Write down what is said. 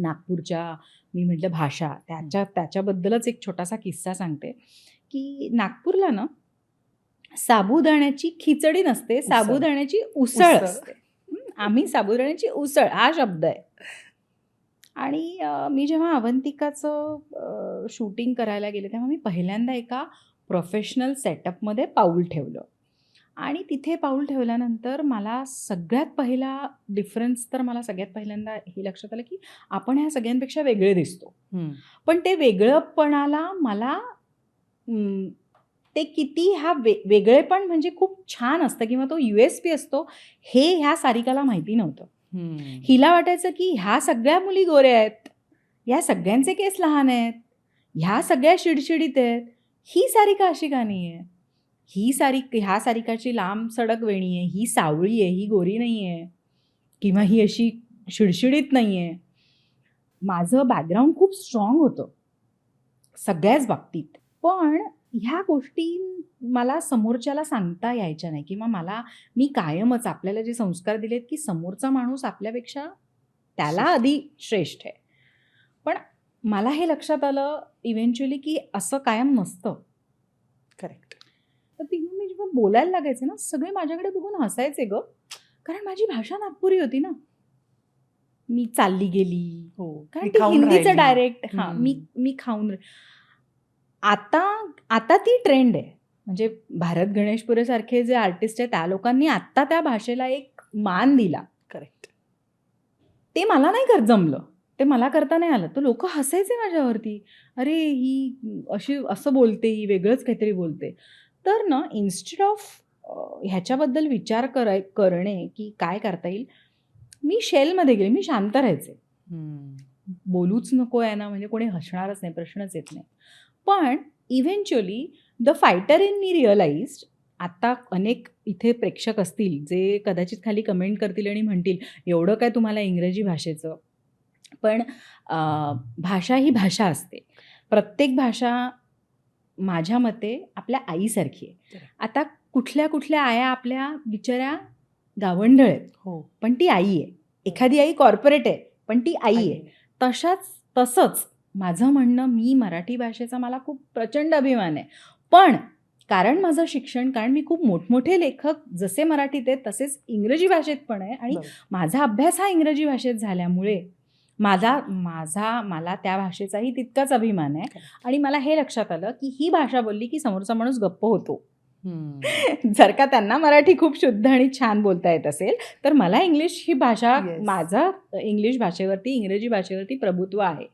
नागपूरच्या मी म्हटलं भाषा त्याच्या त्याच्याबद्दलच एक छोटासा किस्सा सांगते की नागपूरला ना साबुदाण्याची खिचडी नसते साबुदाण्याची उसळ. असते. आम्ही साबुदाण्याची उसळ हा शब्द आहे. आणि मी जेव्हा अवंतिकाचं शूटिंग करायला गेले तेव्हा मी पहिल्यांदा एका प्रोफेशनल सेटअपमध्ये पाऊल ठेवलं. आणि तिथे पाऊल ठेवल्यानंतर मला सगळ्यात पहिला डिफरन्स तर मला सगळ्यात पहिल्यांदा हे लक्षात आलं की आपण ह्या सगळ्यांपेक्षा वेगळे दिसतो. पण ते वेगळंपणाला मला ते किती हा वे वेगळेपण म्हणजे खूप छान असतं किंवा तो यू एस पी असतो हे ह्या सारिकाला माहिती नव्हतं. हिला वाटायचं की ह्या सगळ्या मुली गोऱ्या आहेत ह्या सगळ्यांचे केस लहान आहेत ह्या सगळ्या शिडशिडीत आहेत ही सारिका अशी का नाही आहे ही सारी ह्या सारिकाची लांब सडक वेणी आहे ही सावळी आहे ही गोरी नाही आहे किंवा ही अशी शिडशिडीत नाही आहे. माझं बॅकग्राऊंड खूप स्ट्रॉंग होतं सगळ्याच बाबतीत. पण ह्या गोष्टी मला समोरच्याला सांगता यायच्या नाही किंवा मला मी कायमच आपल्याला जे संस्कार दिलेत की समोरचा माणूस आपल्यापेक्षा त्याला आधी श्रेष्ठ आहे. पण मला हे लक्षात आलं इव्हेंच्युअली की असं कायम नसतं. करेक्ट तर तेव्हा मी जेव्हा बोलायला लागायचे ना सगळे माझ्याकडे बघून हसायचे ग. कारण माझी भाषा नागपुरी होती ना. मी चालली गेली. हो कारण ते हिंदीचं. डायरेक्ट हा. मी मी खाऊन रा- आता आता ती ट्रेंड आहे. म्हणजे भारत गणेशपुरे सारखे जे आर्टिस्ट आहेत त्या लोकांनी आत्ता त्या भाषेला एक मान दिला. करेक्ट ते मला नाही कर जमलं. ते मला करता नाही आलं. तर लोक हसायचे माझ्यावरती. अरे ही अशी असं बोलते ही वेगळंच काहीतरी बोलते. तर ना इन्स्टेड ऑफ ह्याच्याबद्दल विचार कराय करणे की काय करता येईल मी शेलमध्ये गेले मी शांत राहायचे. बोलूच नको आहे ना म्हणजे कोणी हसणारच नाही प्रश्नच येत नाही. पण eventually the fighter in me realise आत्ता अनेक इथे प्रेक्षक असतील जे कदाचित खाली कमेंट करतील आणि म्हणतील एवढं काय तुम्हाला इंग्रजी भाषेचं? पण भाषा ही भाषा असते. प्रत्येक भाषा माझ्या मते आपल्या आईसारखी आहे. आता कुठल्या कुठल्या आया आपल्या बिचाऱ्या गावंढळ आहेत. हो. पण ती आई आहे. एखादी आई कॉर्पोरेट आहे पण ती आई आहे. तशाच तसंच माझं म्हणणं मी मराठी भाषेचा मला खूप प्रचंड अभिमान आहे. पण कारण माझं शिक्षण कारण मी खूप मोठमोठे लेखक जसे मराठीत आहेत तसेच इंग्रजी भाषेत पण आहे. आणि. माझा अभ्यास हा इंग्रजी भाषेत झाल्यामुळे माझा माझा मला त्या भाषेचाही तितकाच अभिमान आहे आणि मला हे लक्षात आलं की ही भाषा बोलली की समोरचा माणूस गप्प होतो. जर का त्यांना मराठी खूप शुद्ध आणि छान बोलता येत असेल तर मला इंग्लिश ही भाषा Yes. माझा इंग्लिश भाषेवरती इंग्रजी भाषेवरती प्रभुत्व आहे